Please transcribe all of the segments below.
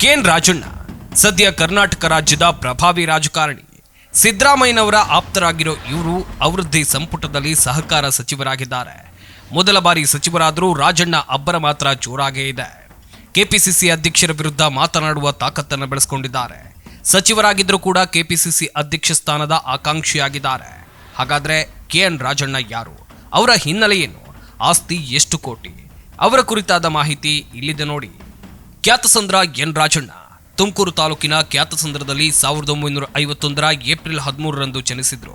K N Rajanna, ಸದ್ಯ ಕರ್ನಾಟಕ ರಾಜ್ಯದ ಪ್ರಭಾವಿ ರಾಜಕಾರಣಿ. ಸಿದ್ದರಾಮಯ್ಯನವರ ಆಪ್ತರಾಗಿರೋ ಇವರು ಅವೃದ್ಧಿ ಸಂಪುಟದಲ್ಲಿ ಸಹಕಾರ ಸಚಿವರಾಗಿದ್ದಾರೆ. ಮೊದಲ ಬಾರಿ ಸಚಿವರಾದರೂ ರಾಜಣ್ಣ ಅಬ್ಬರ ಮಾತ್ರ ಜೋರಾಗೇ ಇದೆ. ಕೆಪಿಸಿಸಿ ಅಧ್ಯಕ್ಷರ ವಿರುದ್ಧ ಮಾತನಾಡುವ ತಾಕತ್ತನ್ನು ಬೆಳೆಸ್ಕೊಂಡಿದ್ದಾರೆ. ಸಚಿವರಾಗಿದ್ದರೂ ಕೂಡ ಕೆಪಿಸಿಸಿ ಅಧ್ಯಕ್ಷ ಸ್ಥಾನದ ಆಕಾಂಕ್ಷಿಯಾಗಿದ್ದಾರೆ. ಹಾಗಾದ್ರೆ ಕೆಎನ್ ರಾಜಣ್ಣ ಯಾರು? ಅವರ ಹಿನ್ನೆಲೆ ಏನು ಆಸ್ತಿ ಎಷ್ಟು ಕೋಟಿ? ಅವರ ಕುರಿತಾದ ಮಾಹಿತಿ ಇಲ್ಲಿದೆ ನೋಡಿ. ಖ್ಯಾತಸಂದ್ರ ಎನ್ ರಾಜಣ್ಣ. ತುಮಕೂರು ತಾಲೂಕಿನ ಖ್ಯಾತಸಂದ್ರದಲ್ಲಿ ಸಾವಿರದ ಒಂಬೈನೂರ ಐವತ್ತೊಂದರ ಏಪ್ರಿಲ್ ಹದಿಮೂರರಂದು ಜನಿಸಿದ್ರು.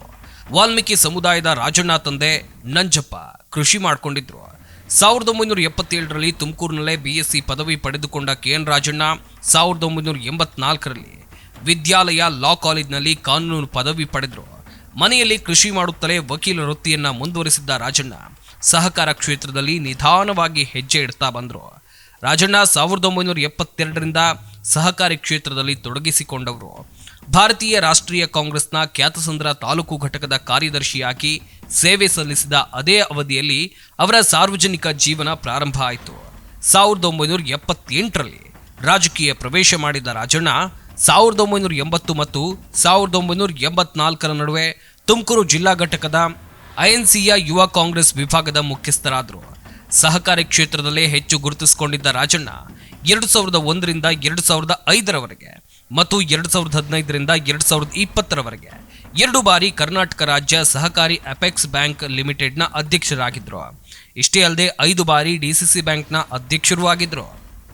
ವಾಲ್ಮೀಕಿ ಸಮುದಾಯದ ರಾಜಣ್ಣ ತಂದೆ ನಂಜಪ್ಪ ಕೃಷಿ ಮಾಡಿಕೊಂಡಿದ್ರು. ಸಾವಿರದ ಒಂಬೈನೂರ ಎಪ್ಪತ್ತೇಳರಲ್ಲಿ ತುಮಕೂರಿನಲ್ಲೇ ಬಿ ಎಸ್ ಸಿ ಪದವಿ ಪಡೆದುಕೊಂಡ ಕೆ ಎನ್ ರಾಜಣ್ಣ ಸಾವಿರದ ಒಂಬೈನೂರ ಎಂಬತ್ನಾಲ್ಕರಲ್ಲಿ ವಿದ್ಯಾಲಯ ಲಾ ಕಾಲೇಜ್ನಲ್ಲಿ ಕಾನೂನು ಪದವಿ ಪಡೆದರು. ಮನೆಯಲ್ಲಿ ಕೃಷಿ ಮಾಡುತ್ತಲೇ ವಕೀಲ ವೃತ್ತಿಯನ್ನು ಮುಂದುವರಿಸಿದ್ದ ರಾಜಣ್ಣ ಸಹಕಾರ ಕ್ಷೇತ್ರದಲ್ಲಿ ನಿಧಾನವಾಗಿ ಹೆಜ್ಜೆ ಇಡ್ತಾ ಬಂದರು. ರಾಜಣ್ಣ ಸಾವಿರದ ಒಂಬೈನೂರ ಎಪ್ಪತ್ತೆರಡರಿಂದ ಸಹಕಾರಿ ಕ್ಷೇತ್ರದಲ್ಲಿ ತೊಡಗಿಸಿಕೊಂಡವರು. ಭಾರತೀಯ ರಾಷ್ಟ್ರೀಯ ಕಾಂಗ್ರೆಸ್ನ ಖ್ಯಾತಸಂದ್ರ ತಾಲೂಕು ಘಟಕದ ಕಾರ್ಯದರ್ಶಿಯಾಗಿ ಸೇವೆ ಸಲ್ಲಿಸಿದ ಅದೇ ಅವಧಿಯಲ್ಲಿ ಅವರ ಸಾರ್ವಜನಿಕ ಜೀವನ ಪ್ರಾರಂಭ ಆಯಿತು. ಸಾವಿರದ ಒಂಬೈನೂರ ಎಪ್ಪತ್ತೆಂಟರಲ್ಲಿ ರಾಜಕೀಯ ಪ್ರವೇಶ ಮಾಡಿದ ರಾಜಣ್ಣ ಸಾವಿರದ ಒಂಬೈನೂರ ಎಂಬತ್ತು ಮತ್ತು ಸಾವಿರದ ಒಂಬೈನೂರ ಎಂಬತ್ನಾಲ್ಕರ ನಡುವೆ ತುಮಕೂರು ಜಿಲ್ಲಾ ಘಟಕದ ಐಎನ್ಸಿಯ ಯುವ ಕಾಂಗ್ರೆಸ್ ವಿಭಾಗದ ಮುಖ್ಯಸ್ಥರಾದರು. ಸಹಕಾರಿ ಕ್ಷೇತ್ರದಲ್ಲೇ ಹೆಚ್ಚು ಗುರುತಿಸಿಕೊಂಡಿದ್ದ ರಾಜಣ್ಣ ಎರಡು ಸಾವಿರದ ಒಂದರಿಂದ ಎರಡು ಸಾವಿರದ ಐದರವರೆಗೆ ಮತ್ತು ಎರಡು ಸಾವಿರದ ಹದಿನೈದರಿಂದ ಎರಡು ಸಾವಿರದ ಇಪ್ಪತ್ತರವರೆಗೆ ಎರಡು ಬಾರಿ ಕರ್ನಾಟಕ ರಾಜ್ಯ ಸಹಕಾರಿ ಅಪೆಕ್ಸ್ ಬ್ಯಾಂಕ್ ಲಿಮಿಟೆಡ್ನ ಅಧ್ಯಕ್ಷರಾಗಿದ್ದರು ಇಷ್ಟೇ ಅಲ್ಲದೆ ಐದು ಬಾರಿ ಡಿಸಿಸಿ ಬ್ಯಾಂಕ್ನ ಅಧ್ಯಕ್ಷರೂ ಆಗಿದ್ದರು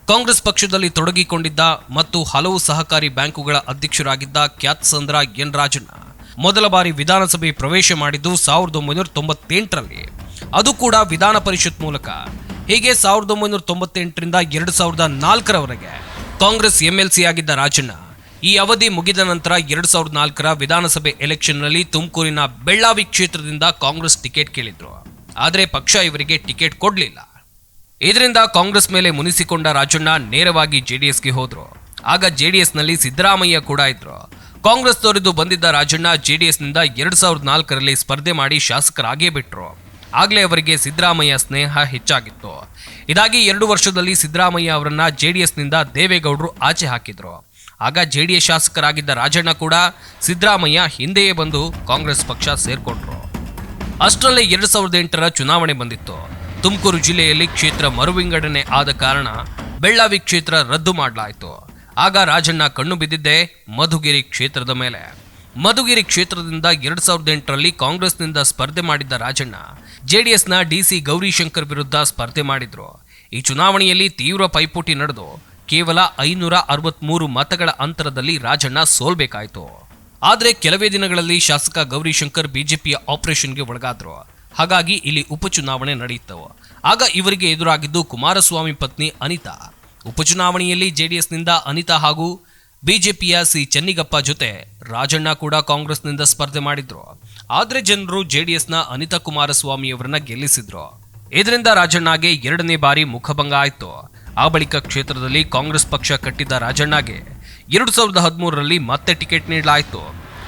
ಕಾಂಗ್ರೆಸ್ ಪಕ್ಷದಲ್ಲಿ ತೊಡಗಿಕೊಂಡಿದ್ದ ಮತ್ತು ಹಲವು ಸಹಕಾರಿ ಬ್ಯಾಂಕುಗಳ ಅಧ್ಯಕ್ಷರಾಗಿದ್ದ ಖ್ಯಾತಸಂದ್ರ ಎನ್ ರಾಜಣ್ಣ ಮೊದಲ ಬಾರಿ ವಿಧಾನಸಭೆ ಪ್ರವೇಶ ಮಾಡಿದ್ದು ಸಾವಿರದ ಒಂಬೈನೂರ ತೊಂಬತ್ತೆಂಟರಲ್ಲಿ. ಅದು ಕೂಡ ವಿಧಾನ ಪರಿಷತ್ ಮೂಲಕ. ಹೀಗೆ ಸಾವಿರದ ಒಂಬೈನೂರ ತೊಂಬತ್ತೆಂಟರಿಂದ ಎರಡು ಸಾವಿರದ ನಾಲ್ಕರವರೆಗೆ ಕಾಂಗ್ರೆಸ್ ಎಂಎಲ್ಸಿ ಆಗಿದ್ದ ರಾಜಣ್ಣ ಈ ಅವಧಿ ಮುಗಿದ ನಂತರ ಎರಡು ಸಾವಿರದ ನಾಲ್ಕರ ವಿಧಾನಸಭೆ ಎಲೆಕ್ಷನ್ನಲ್ಲಿ ತುಮಕೂರಿನ ಬೆಳ್ಳಾವಿ ಕ್ಷೇತ್ರದಿಂದ ಕಾಂಗ್ರೆಸ್ ಟಿಕೆಟ್ ಕೇಳಿದ್ರು. ಆದರೆ ಪಕ್ಷ ಇವರಿಗೆ ಟಿಕೆಟ್ ಕೊಡಲಿಲ್ಲ. ಇದರಿಂದ ಕಾಂಗ್ರೆಸ್ ಮೇಲೆ ಮುನಿಸಿಕೊಂಡ ರಾಜಣ್ಣ ನೇರವಾಗಿ ಜೆಡಿಎಸ್ಗೆ ಹೋದ್ರು. ಆಗ ಜೆಡಿಎಸ್ನಲ್ಲಿ ಸಿದ್ದರಾಮಯ್ಯ ಕೂಡ ಇದ್ರು. ಕಾಂಗ್ರೆಸ್ ತೋರಿದು ಬಂದಿದ್ದ ರಾಜಣ್ಣ ಜೆಡಿಎಸ್ನಿಂದ ಎರಡ್ ಸಾವಿರದ ನಾಲ್ಕರಲ್ಲಿ ಸ್ಪರ್ಧೆ ಮಾಡಿ ಶಾಸಕರಾಗೇ ಬಿಟ್ರು. ಆಗಲೇ ಅವರಿಗೆ ಸಿದ್ದರಾಮಯ್ಯ ಸ್ನೇಹ ಹೆಚ್ಚಾಗಿತ್ತು. ಇದಾಗಿ ಎರಡು ವರ್ಷದಲ್ಲಿ ಸಿದ್ದರಾಮಯ್ಯ ಅವರನ್ನ ಎಸ್ನಿಂದ ದೇವೇಗೌಡರು ಆಚೆ ಹಾಕಿದ್ರು. ಆಗ ಜೆಡಿಎಸ್ ಶಾಸಕರಾಗಿದ್ದ ರಾಜಣ್ಣ ಕೂಡ ಸಿದ್ದರಾಮಯ್ಯ ಹಿಂದೆಯೇ ಬಂದು ಕಾಂಗ್ರೆಸ್ ಪಕ್ಷ ಸೇರ್ಕೊಂಡ್ರು. ಅಷ್ಟರಲ್ಲೇ ಎರಡು ಸಾವಿರದ ಎಂಟರ ಚುನಾವಣೆ ಬಂದಿತ್ತು. ತುಮಕೂರು ಜಿಲ್ಲೆಯಲ್ಲಿ ಕ್ಷೇತ್ರ ಮರುವಿಂಗಡಣೆ ಆದ ಕಾರಣ ಬೆಳ್ಳಾವಿ ಕ್ಷೇತ್ರ ರದ್ದು ಮಾಡಲಾಯಿತು. ಆಗ ರಾಜಣ್ಣ ಕಣ್ಣು ಬಿದ್ದಿದ್ದೆ ಮಧುಗಿರಿ ಕ್ಷೇತ್ರದ ಮೇಲೆ. ಮಧುಗಿರಿ ಕ್ಷೇತ್ರದಿಂದ ಎರಡು ಸಾವಿರದ ಎಂಟರಲ್ಲಿ ಕಾಂಗ್ರೆಸ್ನಿಂದ ಸ್ಪರ್ಧೆ ಮಾಡಿದ್ದ ರಾಜಣ್ಣ ಜೆಡಿಎಸ್ನ ಡಿಸಿ ಗೌರಿಶಂಕರ್ ವಿರುದ್ಧ ಸ್ಪರ್ಧೆ ಮಾಡಿದ್ರು. ಈ ಚುನಾವಣೆಯಲ್ಲಿ ತೀವ್ರ ಪೈಪೋಟಿ ನಡೆದು ಕೇವಲ ಐನೂರ ಅರವತ್ಮೂರು ಮತಗಳ ಅಂತರದಲ್ಲಿ ರಾಜಣ್ಣ ಸೋಲ್ಬೇಕಾಯಿತು. ಆದರೆ ಕೆಲವೇ ದಿನಗಳಲ್ಲಿ ಶಾಸಕ ಗೌರಿಶಂಕರ್ ಬಿಜೆಪಿಯ ಆಪರೇಷನ್ಗೆ ಒಳಗಾದ್ರು. ಹಾಗಾಗಿ ಇಲ್ಲಿ ಉಪಚುನಾವಣೆ ನಡೆಯಿತು. ಆಗ ಇವರಿಗೆ ಎದುರಾಗಿದ್ದು ಕುಮಾರಸ್ವಾಮಿ ಪತ್ನಿ ಅನಿತಾ. ಉಪಚುನಾವಣೆಯಲ್ಲಿ ಜೆಡಿಎಸ್ನಿಂದ ಅನಿತಾ ಹಾಗೂ ಬಿಜೆಪಿಯ ಸಿ ಚೆನ್ನಿಗಪ್ಪ ಜೊತೆ ರಾಜಣ್ಣ ಕೂಡ ಕಾಂಗ್ರೆಸ್ನಿಂದ ಸ್ಪರ್ಧೆ ಮಾಡಿದ್ರು. ಆದರೆ ಜನರು ಜೆಡಿಎಸ್ನ ಅನಿತಾ ಕುಮಾರಸ್ವಾಮಿ ಅವರನ್ನ ಗೆಲ್ಲಿಸಿದ್ರು. ಇದರಿಂದ ರಾಜಣ್ಣಗೆ ಎರಡನೇ ಬಾರಿ ಮುಖಭಂಗ ಆಯ್ತು. ಆ ಬಳಿಕ ಕ್ಷೇತ್ರದಲ್ಲಿ ಕಾಂಗ್ರೆಸ್ ಪಕ್ಷ ಕಟ್ಟಿದ್ದ ರಾಜಣ್ಣಗೆ ಎರಡು ಸಾವಿರದ ಹದಿಮೂರರಲ್ಲಿ ಮತ್ತೆ ಟಿಕೆಟ್ ನೀಡಲಾಯಿತು.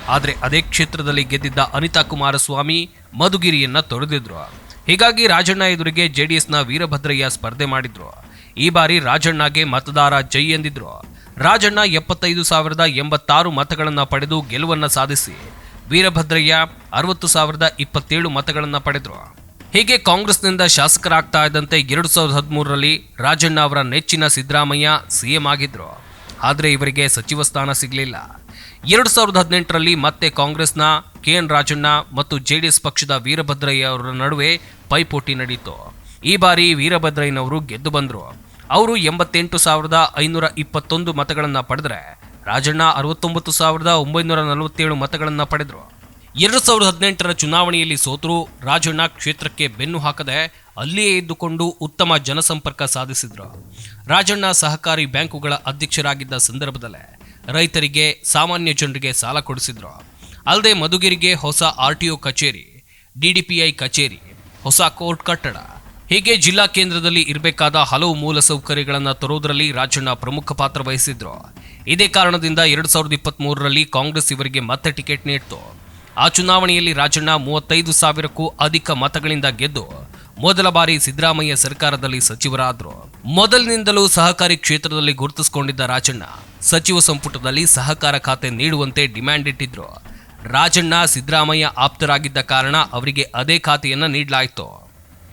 ಆದರೆ ಅದೇ ಕ್ಷೇತ್ರದಲ್ಲಿ ಗೆದ್ದಿದ್ದ ಅನಿತಾ ಕುಮಾರಸ್ವಾಮಿ ಮಧುಗಿರಿಯನ್ನ ತೊರೆದಿದ್ರು ಹೀಗಾಗಿ ರಾಜಣ್ಣ ಎದುರಿಗೆ ಜೆಡಿಎಸ್ನ ವೀರಭದ್ರಯ್ಯ ಸ್ಪರ್ಧೆ ಮಾಡಿದ್ರು. ಈ ಬಾರಿ ರಾಜಣ್ಣಗೆ ಮತದಾರ ಜೈ ಎಂದಿದ್ರು. ರಾಜಣ್ಣ ಎಪ್ಪತ್ತೈದು ಸಾವಿರದ ಎಂಬತ್ತಾರು ಮತಗಳನ್ನು ಪಡೆದು ಗೆಲುವನ್ನ ಸಾಧಿಸಿ ವೀರಭದ್ರಯ್ಯ ಅರವತ್ತು ಸಾವಿರದ ಇಪ್ಪತ್ತೇಳು ಮತಗಳನ್ನು ಪಡೆದರು. ಹೀಗೆ ಕಾಂಗ್ರೆಸ್ನಿಂದ ಶಾಸಕರಾಗ್ತಾ ಇದ್ದಂತೆ ಎರಡು ಸಾವಿರದ ಹದಿಮೂರರಲ್ಲಿ ರಾಜಣ್ಣ ಅವರ ನೆಚ್ಚಿನ ಸಿದ್ದರಾಮಯ್ಯ ಸಿಎಂ ಆಗಿದ್ರು. ಆದರೆ ಇವರಿಗೆ ಸಚಿವ ಸ್ಥಾನ ಸಿಗಲಿಲ್ಲ. ಎರಡು ಸಾವಿರದ ಹದಿನೆಂಟರಲ್ಲಿ ಮತ್ತೆ ಕಾಂಗ್ರೆಸ್ನ ಕೆ ಎನ್ ರಾಜಣ್ಣ ಮತ್ತು ಜೆಡಿಎಸ್ ಪಕ್ಷದ ವೀರಭದ್ರಯ್ಯ ಅವರ ನಡುವೆ ಪೈಪೋಟಿ ನಡೆಯಿತು ಈ ಬಾರಿ ವೀರಭದ್ರಯ್ಯನವರು ಗೆದ್ದು ಬಂದರು. ಅವರು ಎಂಬತ್ತೆಂಟು ಸಾವಿರದ ಐನೂರ ಇಪ್ಪತ್ತೊಂದು ಮತಗಳನ್ನು ಪಡೆದರೆ ರಾಜಣ್ಣ ಅರವತ್ತೊಂಬತ್ತು ಸಾವಿರದ ಒಂಬೈನೂರ ನಲವತ್ತೇಳು ಮತಗಳನ್ನು ಪಡೆದರು. ಎರಡು ಸಾವಿರದ ಹದಿನೆಂಟರ ಚುನಾವಣೆಯಲ್ಲಿ ಸೋತರು ರಾಜಣ್ಣ ಕ್ಷೇತ್ರಕ್ಕೆ ಬೆನ್ನು ಹಾಕದೆ ಅಲ್ಲಿಯೇ ಇದ್ದುಕೊಂಡು ಉತ್ತಮ ಜನಸಂಪರ್ಕ ಸಾಧಿಸಿದ್ರು. ರಾಜಣ್ಣ ಸಹಕಾರಿ ಬ್ಯಾಂಕುಗಳ ಅಧ್ಯಕ್ಷರಾಗಿದ್ದ ಸಂದರ್ಭದಲ್ಲೇ ರೈತರಿಗೆ, ಸಾಮಾನ್ಯ ಜನರಿಗೆ ಸಾಲ ಕೊಡಿಸಿದ್ರು. ಅಲ್ಲದೆ ಮಧುಗಿರಿಗೆ ಹೊಸ ಆರ್ ಟಿ ಒ ಕಚೇರಿ ಡಿಡಿಪಿಐ ಕಚೇರಿ, ಹೊಸ ಕೋರ್ಟ್ ಕಟ್ಟಡ, ಹೀಗೆ ಜಿಲ್ಲಾ ಕೇಂದ್ರದಲ್ಲಿ ಇರಬೇಕಾದ ಹಲವು ಮೂಲ ಸೌಕರ್ಯಗಳನ್ನು ತರುವುದರಲ್ಲಿ ರಾಜಣ್ಣ ಪ್ರಮುಖ ಪಾತ್ರ ವಹಿಸಿದ್ರು. ಇದೇ ಕಾರಣದಿಂದ ಎರಡು ಸಾವಿರದ ಇಪ್ಪತ್ತ್ ಮೂರರಲ್ಲಿ ಕಾಂಗ್ರೆಸ್ ಇವರಿಗೆ ಮತ್ತೆ ಟಿಕೆಟ್ ನೀಡಿತು. ಆ ಚುನಾವಣೆಯಲ್ಲಿ ರಾಜಣ್ಣ ಮೂವತ್ತೈದು ಸಾವಿರಕ್ಕೂ ಅಧಿಕ ಮತಗಳಿಂದ ಗೆದ್ದು ಮೊದಲ ಬಾರಿ ಸಿದ್ದರಾಮಯ್ಯ ಸರ್ಕಾರದಲ್ಲಿ ಸಚಿವರಾದರು. ಮೊದಲಿನಿಂದಲೂ ಸಹಕಾರಿ ಕ್ಷೇತ್ರದಲ್ಲಿ ಗುರುತಿಸಿಕೊಂಡಿದ್ದ ರಾಜಣ್ಣ ಸಚಿವ ಸಂಪುಟದಲ್ಲಿ ಸಹಕಾರ ಖಾತೆ ನೀಡುವಂತೆ ಡಿಮ್ಯಾಂಡ್ ಇಟ್ಟಿದ್ರು. ರಾಜಣ್ಣ ಸಿದ್ದರಾಮಯ್ಯ ಆಪ್ತರಾಗಿದ್ದ ಕಾರಣ ಅವರಿಗೆ ಅದೇ ಖಾತೆಯನ್ನ ನೀಡಲಾಯಿತು.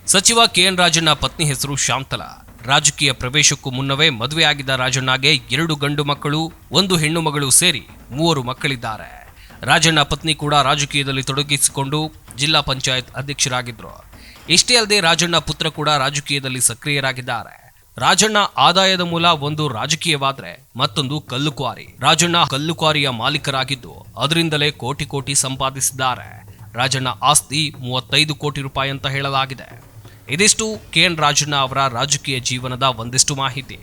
ಸಚಿವ ಕೆಎನ್ ರಾಜಣ್ಣ ಪತ್ನಿ ಹೆಸರು ಶಾಂತಲಾ. ರಾಜಕೀಯ ಪ್ರವೇಶಕ್ಕೂ ಮುನ್ನವೇ ಮದುವೆಯಾಗಿದ್ದ ರಾಜಣ್ಣಗೆ ಎರಡು ಗಂಡು ಮಕ್ಕಳು, ಒಂದು ಹೆಣ್ಣು ಮಗಳು ಸೇರಿ ಮೂವರು ಮಕ್ಕಳಿದ್ದಾರೆ. ರಾಜಣ್ಣ ಪತ್ನಿ ಕೂಡ ರಾಜಕೀಯದಲ್ಲಿ ತೊಡಗಿಸಿಕೊಂಡು ಜಿಲ್ಲಾ ಪಂಚಾಯತ್ ಅಧ್ಯಕ್ಷರಾಗಿದ್ದರು ಇಷ್ಟೇ ಅಲ್ಲದೆ ರಾಜಣ್ಣ ಪುತ್ರ ಕೂಡ ರಾಜಕೀಯದಲ್ಲಿ ಸಕ್ರಿಯರಾಗಿದ್ದಾರೆ. ರಾಜಣ್ಣ ಆದಾಯದ ಮೂಲ ಒಂದು ರಾಜಕೀಯವಾದ್ರೆ ಮತ್ತೊಂದು ಕಲ್ಲುಕ್ವಾರಿ. ರಾಜಣ್ಣ ಕಲ್ಲುಕ್ವಾರಿಯ ಮಾಲೀಕರಾಗಿದ್ದು ಅದರಿಂದಲೇ ಕೋಟಿ ಕೋಟಿ ಸಂಪಾದಿಸಿದ್ದಾರೆ. ರಾಜಣ್ಣ ಆಸ್ತಿ ಮೂವತ್ತೈದು ಕೋಟಿ ರೂಪಾಯಿ ಅಂತ ಹೇಳಲಾಗಿದೆ. ಇದಿಷ್ಟು ಕೆ ಎನ್ ರಾಜಣ್ಣ ಅವರ ರಾಜಕೀಯ ಜೀವನದ ಒಂದಿಷ್ಟು ಮಾಹಿತಿ.